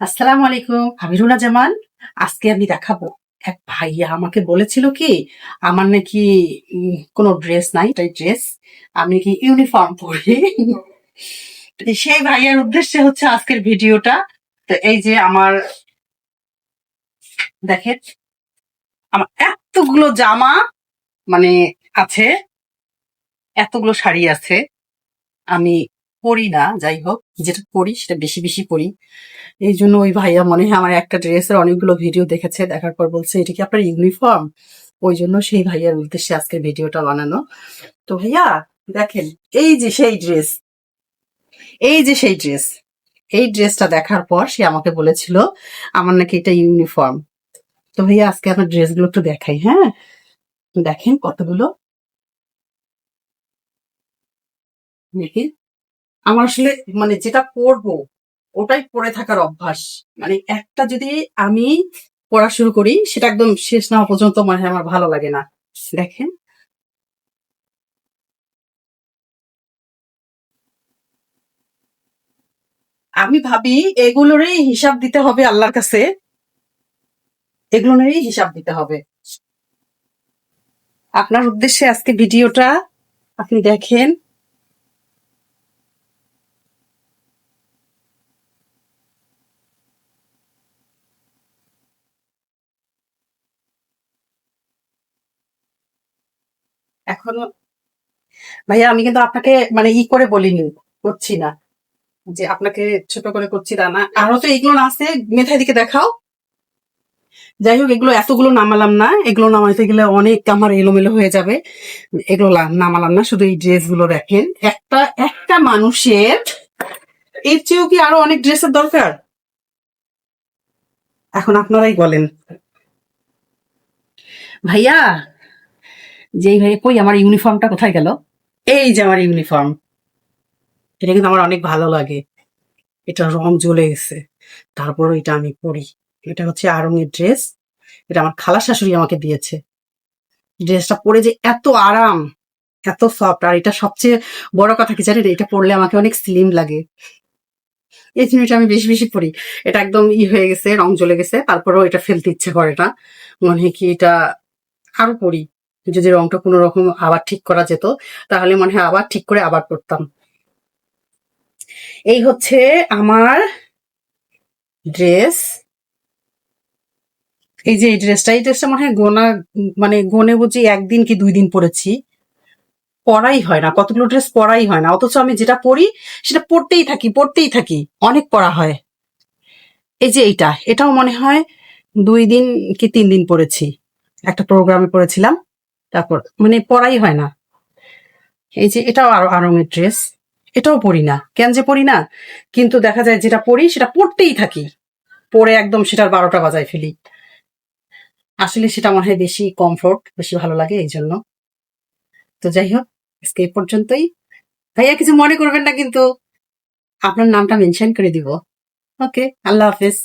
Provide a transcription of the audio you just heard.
আসসালামু আলাইকুম আমি রুনা জামান। আজকে আমি দেখাবো, এক ভাইয়া আমাকে বলেছিল কি, আমার নাকি কোনো ড্রেস নাই, তাই ড্রেস আমি কি ইউনিফর্ম পরি। সেই ভাইয়ার উদ্দেশ্যে হচ্ছে আজকের ভিডিওটা। তো এই যে আমার, দেখেন, আমার এতগুলো জামা মানে আছে, এতগুলো শাড়ি আছে, আমি পরি না, যাই হোক, যেটা পরি সেটা বেশি বেশি পরি। এই জন্য ওই ভাইয়া মনে হয় আমার একটা ড্রেসের অনেকগুলো ভিডিও দেখেছে, দেখার পর বলছে, এটা কি আপনার ইউনিফর্ম? ওই জন্য সেই ভাইয়ার উদ্দেশ্যে আজকে ভিডিওটা বানানো। তো ভাইয়া, দেখেন, এই যে সেই ড্রেস, এই যে সেই ড্রেস, এই ড্রেসটা দেখার পর সে আমাকে বলেছিল, আমার নাকি এটা ইউনিফর্ম। তো ভাইয়া, আজকে আমার ড্রেসগুলো একটু দেখাই হ্যাঁ? দেখেন কতগুলো। দেখি আমার আসলে মানে যেটা পরবো ওটাই পড়ে থাকার অভ্যাস। মানে একটা যদি আমি পড়া শুরু করি, সেটা একদম শেষ না পর্যন্ত মানে আমার ভালো লাগে না। দেখেন। আমি ভাবি এগুলোরই হিসাব দিতে হবে আল্লাহর কাছে। এগুলোরই হিসাব দিতে হবে। আপনার উদ্দেশ্যে আজকে ভিডিওটা আপনি দেখেন। এখনও ভাইয়া, আমি কিন্তু আপনাকে মানে ই করে বলিনি, করছি না। যে আপনাকে ছোট করে করছি তা না। আরও তো এগুলো না আছে মেথায় দিকে দেখাও। যাই হোক, এগুলো এতগুলো নামালাম না। এগুলো নামাইতে গেলে অনেক আমার এলোমেলো হয়ে যাবে। এগুলো নামালাম না, শুধু এই ড্রেসগুলো দেখেন। একটা একটা মানুষের, এর চেয়েও কি আরও অনেক ড্রেসের দরকার? এখন আপনারাই বলেন। ভাইয়া ভাই কই আমার ইউনিফর্মটা কোথায় গেল? এই যে আমার ইউনিফর্ম এটা কিন্তু আমার অনেক ভালো লাগে। এটা রং জ্বলে গেছে। তারপর এটা আমি পরি। এটা হচ্ছে আরঙের ড্রেস এটা আমার খালা শাশুড়ি আমাকে দিয়েছে। ড্রেসটা পরে যে এত আরাম, এত সফট আর এটা সবচেয়ে বড় কথা কি জানেন? এটা পরলে আমাকে অনেক স্লিম লাগে। এই জন্য এটা আমি বেশি বেশি পরি। এটা একদম ই হয়ে গেছে, রং জ্বলে গেছে। তারপরেও এটা ফেলতে ইচ্ছে করে না। মনে হয় কি এটা আরও পরি। যদি রংটা কোনো রকম আবার ঠিক করা যেত, তাহলে মনে হয় আবার ঠিক করে আবার পরতাম। এই হচ্ছে আমার ড্রেস। এই যে এই ড্রেসটা এই ড্রেসটা মনে হয় গোনা মানে গনে বুঝি একদিন কি দুই দিন পরেছি। পরাই হয় না, কতগুলো ড্রেস পরাই হয় না। অথচ আমি যেটা পরি, সেটা পরতেই থাকি পরতেই থাকি। অনেক পরা হয়। এই যে এইটা, এটাও মনে হয় দুই দিন কি তিন দিন পরেছি। একটা প্রোগ্রামে পড়েছিলাম তারপর মানে পরাই হয় না। এই যে এটাও আরও আরঙের ড্রেস এটাও পরি না। কেন যে পরি না? কিন্তু দেখা যায় যেটা পরি সেটা পরতেই থাকি। পরে একদম সেটার বারোটা বাজায় ফেলি। আসলে সেটা মনে হয় বেশি কমফোর্ট বেশি ভালো লাগে এই জন্য। তো যাই হোক, আজকে এই পর্যন্তই। ভাইয়া কিছু মনে করবেন না কিন্তু আপনার নামটা মেনশন করে দিব। ওকে আল্লাহ হাফেজ।